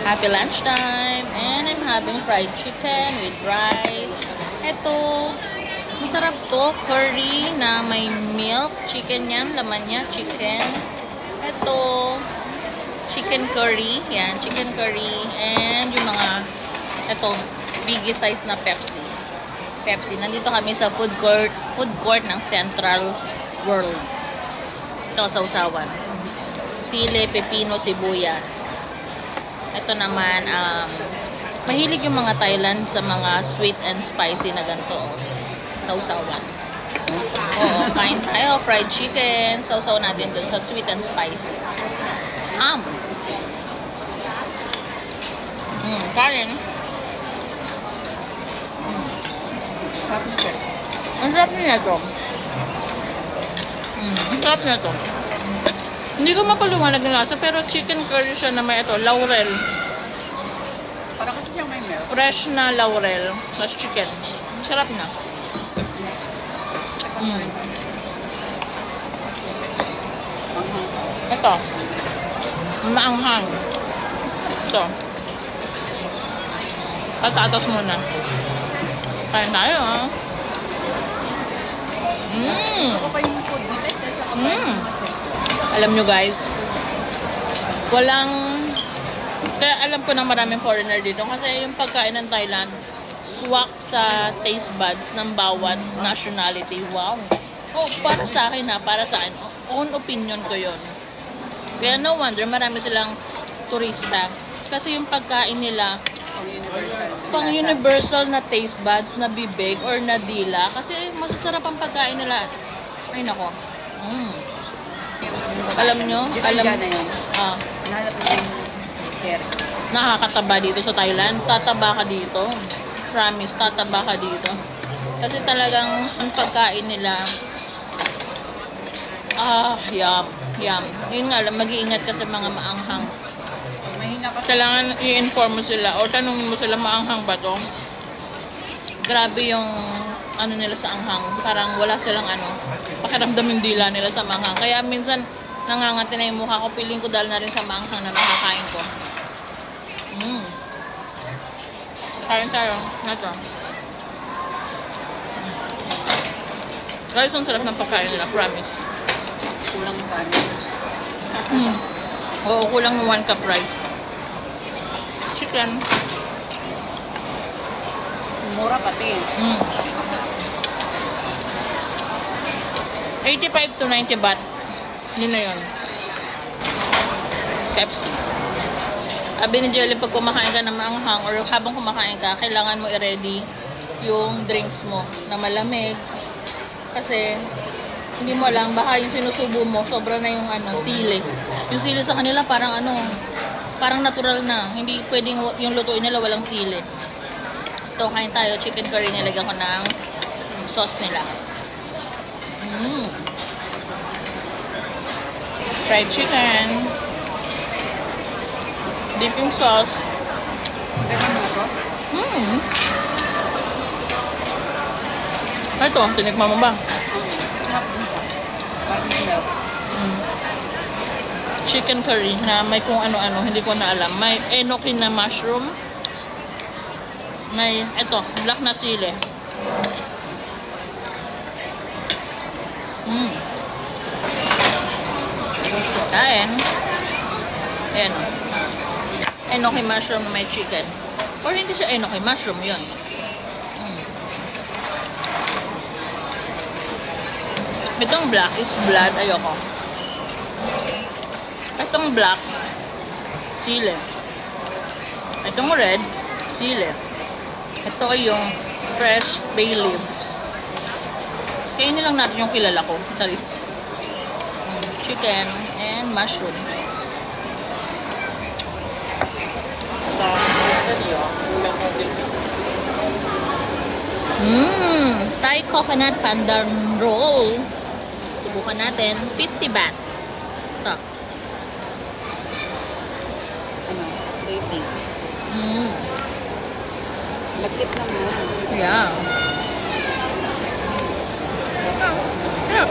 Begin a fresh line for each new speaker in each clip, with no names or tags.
Happy lunchtime! And I'm having fried chicken with rice. Ito, masarap to. Curry na may milk. Chicken yan. Laman niya, chicken. Ito, chicken curry. Yan, chicken curry. And yung mga, ito, biggie size na Pepsi. Pepsi. Nandito kami sa food court, food court ng Central World. Ito, sausawan. Sile, pepino, sibuyas. Ito naman, um, mahilig yung mga Thailand sa mga sweet and spicy na ganito. oh. Sausawan. Oo, kain tayo. Fried chicken. Sausaw natin dun sa sweet and spicy. Am. Mm, kain. Mm. Ang sarap niya ito. Mm, ang sarap niya ito. Hindi ko mapaliwanag ng lasa, pero chicken curry siya na may ito, laurel.
Para kasi siyang may milk.
Fresh na laurel, plus chicken. Sarap na. Mm. Ito. Maanghang. Ito. Patatas muna. Kain tayo, ah. Mmm.
Ako pa yung food nila. Dahil sa pagkain
Mm.
nila siya.
Alam nyo guys, walang... Kaya alam ko na maraming foreigner dito kasi yung pagkain ng Thailand, swak sa taste buds ng bawat nationality. Wow! Oh, para sa akin ha, para sa akin. Own opinion ko yon. Kaya no wonder marami silang turista. Kasi yung pagkain nila,
pang universal
na taste buds na bibig or na dila. Kasi masasarap ang pagkain nila. Ay nako. Mm. Alam nyo?
Ba
Alam,
na yun?
ah,
Nahanap yung hair.
nakakataba dito sa Thailand. Tataba ka dito. Promise, tataba ka dito. Kasi talagang yung pagkain nila, ah, yum, yum. Yun nga lang, mag-iingat ka sa mga maanghang.
Mahina ka
Kailangan i-inform mo sila o tanongin mo sila maanghang ba to? Grabe yung ano nila sa anghang. Parang wala silang ano, pakiramdam yung dila nila sa maanghang. Kaya minsan nangangati na yung mukha ko. Piling ko dahil na rin sa maanghang na nakakain ko. Mm. Kain tayo. Ito. Guys, ang sarap ng pagkain nila. Promise.
kulang yung kanin.
Mm. Oo, kulang ng 1 cup rice. Chicken.
Mura pati.
Mm. 85 to 90 baht. Yun na yun. Pepsi. Sabi ni Jelly, pag kumakain ka ng maanghang or habang kumakain ka, kailangan mo i-ready yung drinks mo na malamig. Kasi, hindi mo alam, baka yung sinusubo mo, sobra na yung ano, sili. Yung sili sa kanila parang ano, parang natural na. Hindi pwedeng yung lutuin nila walang sili. Ito, kain tayo. Chicken curry, nilagyan ko ng sauce nila. Fried chicken. Dipping sauce.
Teka mo ito.
Mm. Ito, tinikman mo ba? Mm. Chicken curry na may kung ano-ano, hindi ko na alam. May enoki na mushroom. May, ito, black na sili. Mm. Kain. Ayan o. Enoki mushroom na may chicken. Or hindi siya enoki mushroom, yun. Mm. Itong black is blood. Ayoko. Itong black, sile. Itong red, sile. Ito yung fresh bay leaves. Kainin lang natin yung kilala ko. Charis. Mm, Chicken and mushroom. Ito. Mmm, Thai coconut pandan roll. Subukan natin. 50 baht. Ito.
Ano? Rating.
Mmm.
Lagkit naman.
Yeah. Sarap.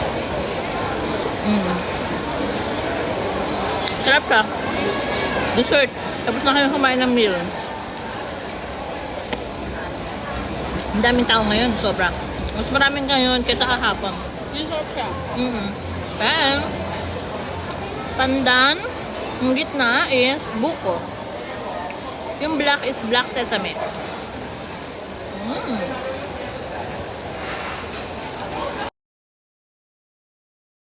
Mm. Ka. Dessert. Tapos na kayo kumain ng meal. Ang daming tao ngayon, sobra. Mas maraming ngayon kaysa kahapon.
Sarap siya.
Mm-hmm. Then, pandan, yung gitna is buko. Yung black is black sesame.